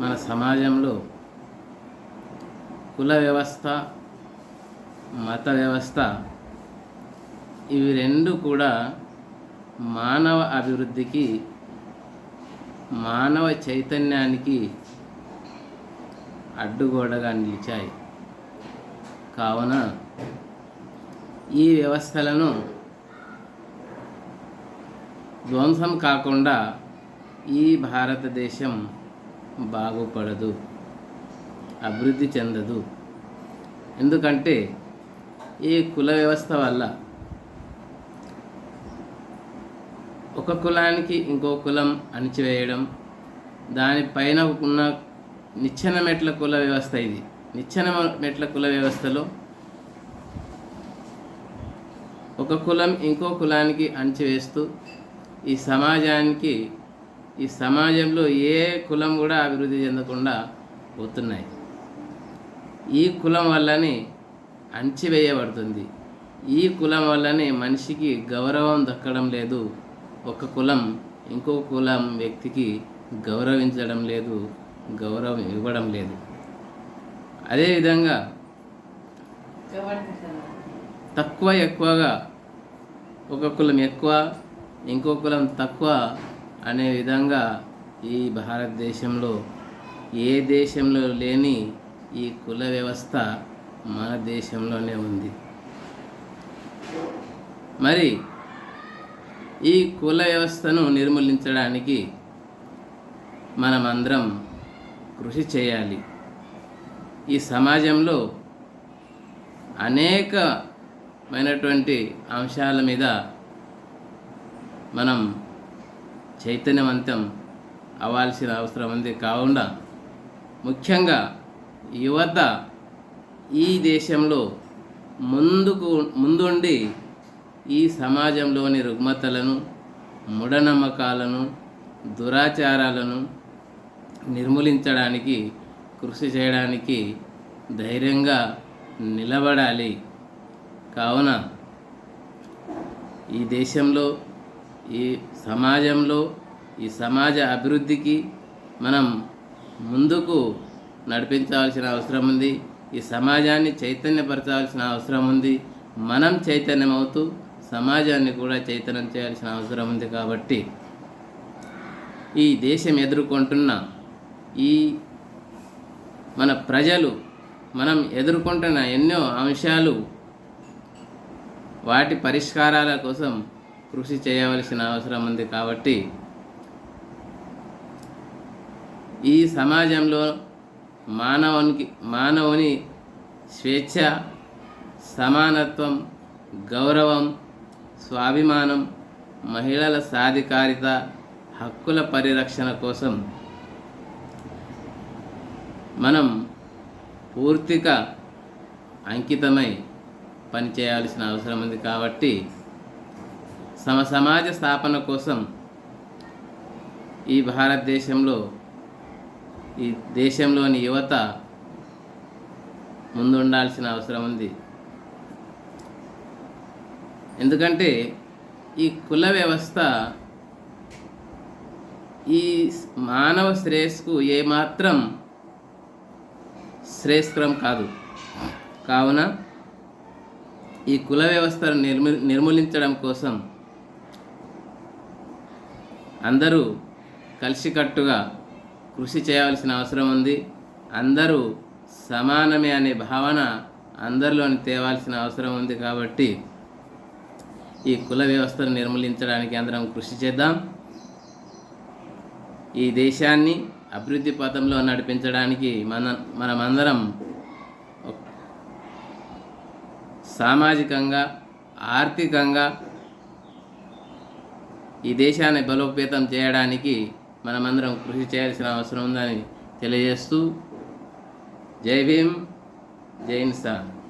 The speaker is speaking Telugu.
మన సమాజంలో కుల వ్యవస్థ మత వ్యవస్థ ఇవి రెండు కూడా మానవ అభివృద్ధికి మానవ చైతన్యానికి అడ్డుగోడగా నిలిచాయి. కావున ఈ వ్యవస్థలను ధ్వంసం కాకుండా ఈ భారతదేశం బాగుపడదు అభివృద్ధి చెందదు. ఎందుకంటే ఈ కుల వ్యవస్థ వల్ల ఒక కులానికి ఇంకో కులం అణిచివేయడం దానిపైన ఉన్న నిచ్చెన మెట్ల కుల వ్యవస్థ ఇది. నిచ్చెన మెట్ల కుల వ్యవస్థలో ఒక కులం ఇంకో కులానికి అణిచివేస్తూ ఈ సమాజానికి ఈ సమాజంలో ఏ కులం కూడా అభివృద్ధి చెందకుండా పోతున్నాయి. ఈ కులం వల్లనే అంచివేయబడుతుంది ఈ కులం వల్లనే మనిషికి గౌరవం దక్కడం లేదు. ఒక కులం ఇంకో కులం వ్యక్తికి గౌరవించడం లేదు గౌరవం ఇవ్వడం లేదు. అదేవిధంగా తక్కువ ఎక్కువగా ఒక కులం ఎక్కువ ఇంకో కులం తక్కువ అనే విధంగా ఈ భారతదేశంలో ఏ దేశంలో లేని ఈ కుల వ్యవస్థ మన దేశంలోనే ఉంది. మరి ఈ కుల వ్యవస్థను నిర్మూలించడానికి మనమందరం కృషి చేయాలి. ఈ సమాజంలో అనేకమైనటువంటి అంశాల మీద మనం చైతన్యవంతం అవ్వాల్సిన అవసరం ఉంది. కాకుండా ముఖ్యంగా యువత ఈ దేశంలో ముందుకు ముందుండి ఈ సమాజంలోని రుగ్మతలను మూఢనమ్మకాలను దురాచారాలను నిర్మూలించడానికి కృషి చేయడానికి ధైర్యంగా నిలబడాలి. కావున ఈ దేశంలో ఈ సమాజంలో ఈ సమాజ అభివృద్ధికి మనం ముందుకు నడిపించాల్సిన అవసరం ఉంది. ఈ సమాజాన్ని చైతన్యపరచాల్సిన అవసరం ఉంది. మనం చైతన్యమవుతూ సమాజాన్ని కూడా చైతన్యం చేయాల్సిన అవసరం ఉంది కాబట్టి ఈ దేశం ఎదుర్కొంటున్న ఈ మన ప్రజలు మనం ఎదుర్కొంటున్న ఎన్నో అంశాలు వాటి పరిష్కారాల కోసం కృషి చేయవలసిన అవసరం ఉంది కాబట్టి ఈ సమాజంలో మానవునికి మానవుని స్వేచ్ఛ సమానత్వం గౌరవం స్వాభిమానం మహిళల సాధికారిత హక్కుల పరిరక్షణ కోసం మనం పూర్తిగా అంకితమై పనిచేయాల్సిన అవసరం ఉంది కాబట్టి సమ సమాజ స్థాపన కోసం ఈ భారతదేశంలో ఈ దేశంలోని యువత ముందుండాల్సిన అవసరం ఉంది. ఎందుకంటే ఈ కుల వ్యవస్థ ఈ మానవ శ్రేయస్కు ఏమాత్రం శ్రేయస్కరం కాదు. కావున ఈ కుల వ్యవస్థను నిర్మూ నిర్మూలించడం కోసం అందరూ కలిసికట్టుగా కృషి చేయవలసిన అవసరం ఉంది. అందరూ సమానమే అనే భావన అందరిలోని తేవాల్సిన అవసరం ఉంది కాబట్టి ఈ కుల వ్యవస్థను నిర్మూలించడానికి అందరం కృషి చేద్దాం. ఈ దేశాన్ని అభివృద్ధి పథంలో నడిపించడానికి మన మనమందరం సామాజికంగా ఆర్థికంగా ఈ దేశాన్ని బలోపేతం చేయడానికి మనమందరం కృషి చేయాల్సిన అవసరం ఉందని తెలియజేస్తూ జై భీమ్ జై ఇన్సాన్